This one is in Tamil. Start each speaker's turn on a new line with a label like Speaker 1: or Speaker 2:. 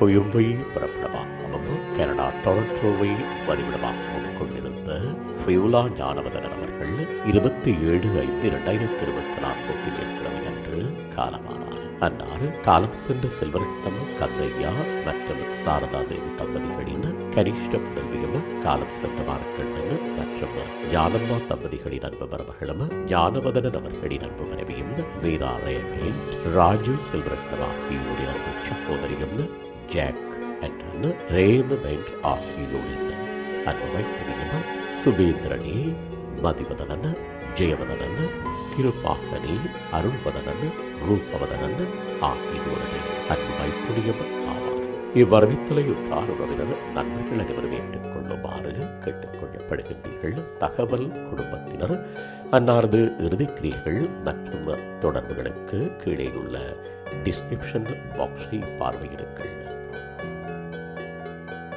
Speaker 1: கொழும்பை பிறப்பிடமாகவும் கனடா டொரண்டோவை வதிவிடமாகவும் கொண்டிருந்த ஃபியூலா ஞானவதன் அவர்கள் இருபத்தி ஏழு ஐந்து இரண்டாயிரத்தி இருபத்தி நான்கு திங்கட்கிழமை அன்று காலமானார். அன்னார் காலம் சென்ற செல்வரட்னம் கந்தையா மற்றும் சாரதா தேவி தம்பதிகளின் கனிஷ்ட புதல்வியும் காலம் சென்ற மார்க்கண்டன் மற்றும் ஞானம்மா தம்பதிகளின் அன்பு மருமகளும் ஞானவதனன் அவர்களின் அன்பு மனைவியும் வேதா ரேமேன் ராஜு செல்வரட்னம் ஆகியோரின் அன்பு சகோதரியும் ஜாக் அண்டன் ரேமமெண்ட் ஆகியோரின் அன்பு வைத்திரியும் சுபேந்திரனே மதிவதனன் ஜெயவதனன் திருப்பாகனி அருள்வதனன் ரூபவதனன் ஆகியோரது அன்பு மைத்துனியம் ஆவார் இவ்வரவித்தலையுற்றார் உறவினர் நண்பர்கள் அனைவரும் ஏற்றுக்கொள்ளுமாறு கேட்டுக்கொள்ளப்படுகின்றீர்கள். தகவல் குடும்பத்தினர் அன்னாரது இறுதிக்கிரியர்கள் மற்றும் தொடர்புகளுக்கு கீழே உள்ள டிஸ்கிரிப்ஷன் பாக்ஸை பார்வையிடுங்கள்.